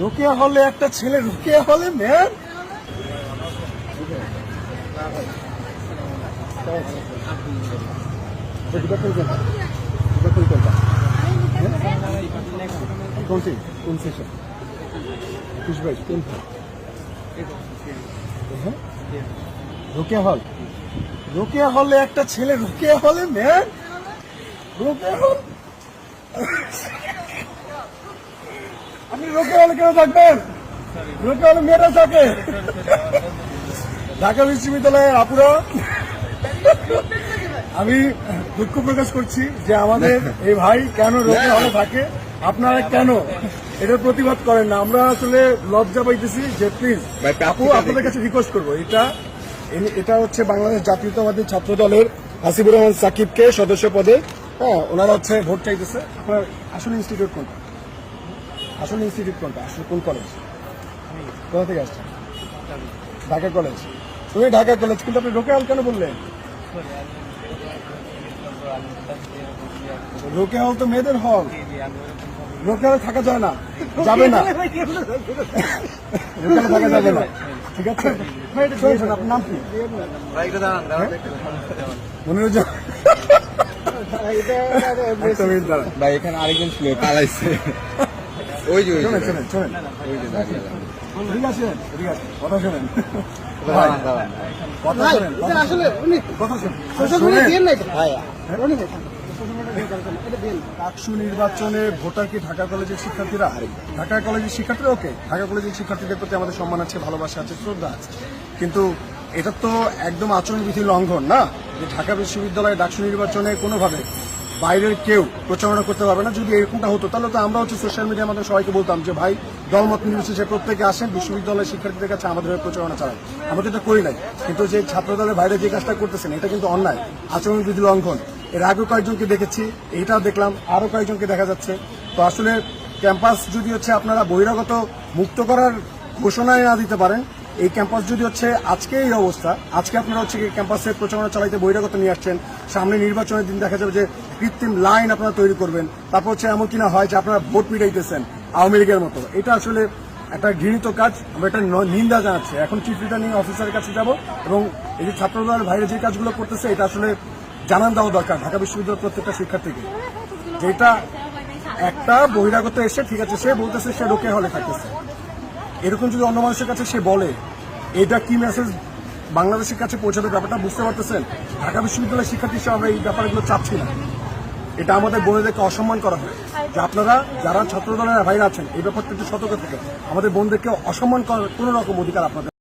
রোকেয়া হলে একটা ছেলে, রোকেয়া হলে ম্যাম কোনটি? কোন সেশন কোন হ্যাঁ? রোকেয়া হল। রোকেয়া হলে একটা ছেলে, রোকেয়া হলে ম্যাম রোকেয়া হল? আপনি রোকেয়া হলে কেন থাকবেন? রোকেয়া হলে মেয়েরা থাকে। ঢাকা বিশ্ববিদ্যালয়ের আপুরা আমি দুঃখ প্রকাশ করছি যে আমাদের এই ভাই কেন রোগে হলে থাকে আপনারা কেন? এটার প্রতিবাদ করেন না। আমরা আসলে লজ্জা পাইতেছি যে প্লিজ আপু আপনাদের কাছে রিকোয়েস্ট করব। এটা এটা হচ্ছে বাংলাদেশ জাতীয়তাবাদী ছাত্র দলের হাসিবুর রহমান সাকিবকে সদস্য পদে হ্যাঁ ওনারা হচ্ছে ভোট চাইতেছে। আপনার আসলে ইনস্টিটিউট কোনটা? আসলে ইনস্টিটিউট কোনটা? আসলে কোন কলেজ কোথা থেকে আসছেন? ঢাকা কলেজ তুমি ঢাকা কলেজ কিন্তু আপনি রোকে হল কেন বললেন? রোকে হল তো মেয়েদের হল। রোকে হলে থাকা যায় না, যাবে না। ঠিক আছে? আপনার নাম কি? মনিরুজ্জামান। মিনিট দাঁড়ান। ভাই, এখানে আরেকজন ছিল, পালাইছে। ওই যে ওই যে শোনেন শোনেন শোনেন। ওই যে দাঁড়িয়ে দাঁড়িয়ে। ঠিক আছে ঠিক আছে কথা শোনেন। দাঁড়ান, দাঁড়ান। কথা শোনেন আসলে উনি কথা শোনেন। সোশ্যাল মিডিয়া দিয়ে নাই তো? ভাই উনি নাই। সোশ্যাল মিডিয়া দিয়ে করেছেন, এটা দিয়ে নাই। ডাকসু নির্বাচনে ভোটার কি ঢাকা কলেজের শিক্ষার্থীরা? ঢাকা কলেজের শিক্ষার্থীরা ওকে। ঢাকা কলেজের শিক্ষার্থীদের প্রতি আমাদের সম্মান আছে ভালোবাসা আছে শ্রদ্ধা আছে। কিন্তু এটা তো একদম আচরণবিধি লঙ্ঘন না? যে ঢাকা বিশ্ববিদ্যালয়ে ডাকসু নির্বাচনে কোনোভাবে বাইরের কেউ প্রচারণা করতে পারবে না। যদি এরকমটা হতো, তাহলে তো আমরা হচ্ছে সোশ্যাল মিডিয়ার মাধ্যমে সবাইকে বলতাম যে, ভাই, দলমত নির্বিশেষে প্রত্যেকে আসেন, বিশ্ববিদ্যালয়ের শিক্ষার্থীদের কাছে আমাদের প্রচারণা চালান। আমরা তো এটা করি নাই। কিন্তু যে ছাত্র দলের বাইরে যে কাজটা করতেছেন, এটা কিন্তু অন্যায়। আচরণ আচরণবিধি লঙ্ঘন। এর আগেও কয়েকজনকে দেখেছি এইটাও দেখলাম, আরও কয়েকজনকে দেখা যাচ্ছে। তো আসলে ক্যাম্পাস যদি হচ্ছে আপনারা বহিরাগত মুক্ত করার ঘোষণায় না দিতে পারেন, এই ক্যাম্পাস যদি হচ্ছে আজকে এই অবস্থা, আজকে আপনারা হচ্ছে কি ক্যাম্পাসে প্রচারণা চালাইতে বহিরাগত নিয়ে আসছেন সামনে নির্বাচনের দিন দেখা যাবে যে কৃত্রিম লাইন আপনারা তৈরি করবেন। তারপর হচ্ছে এমন কিনা হয় যে আপনারা ভোট পিটাইতেছেন আওয়ামী লীগের মতো। এটা আসলে একটা ঘৃণিত কাজ আমরা ন- নিন্দা জানাচ্ছি। এখন চিফ রিটার্নিং অফিসারের কাছে যাব এবং এই যে ছাত্রদলের বাইরে যে কাজগুলো করতেছে, এটা আসলে জানান দেওয়া দরকার ঢাকা বিশ্ববিদ্যালয়ের প্রত্যেকটা শিক্ষার্থীকে। যেটা একটা বহিরাগত এসে, ঠিক আছে, সে বলতেছে, সে রোকে হলে থাকতেছে। এরকম যদি অন্য মানুষের কাছে সে বলে, এটা কি মেসেজ বাংলাদেশের কাছে পৌঁছানোর ব্যাপারটা বুঝতে পারতেছেন? ঢাকা বিশ্ববিদ্যালয়ের শিক্ষার্থী হিসেবে আমরা এই ব্যাপারগুলো চাচ্ছি না। এটা আমাদের বোনদেরকে অসম্মান করা হয় যে আপনারা যারা ছাত্র দলের ভাইরা আছেন, এই ব্যাপারটা একটু সতর্ক থেকে আমাদের বোনদেরকে অসম্মান করার কোনো রকম অধিকার আপনাদের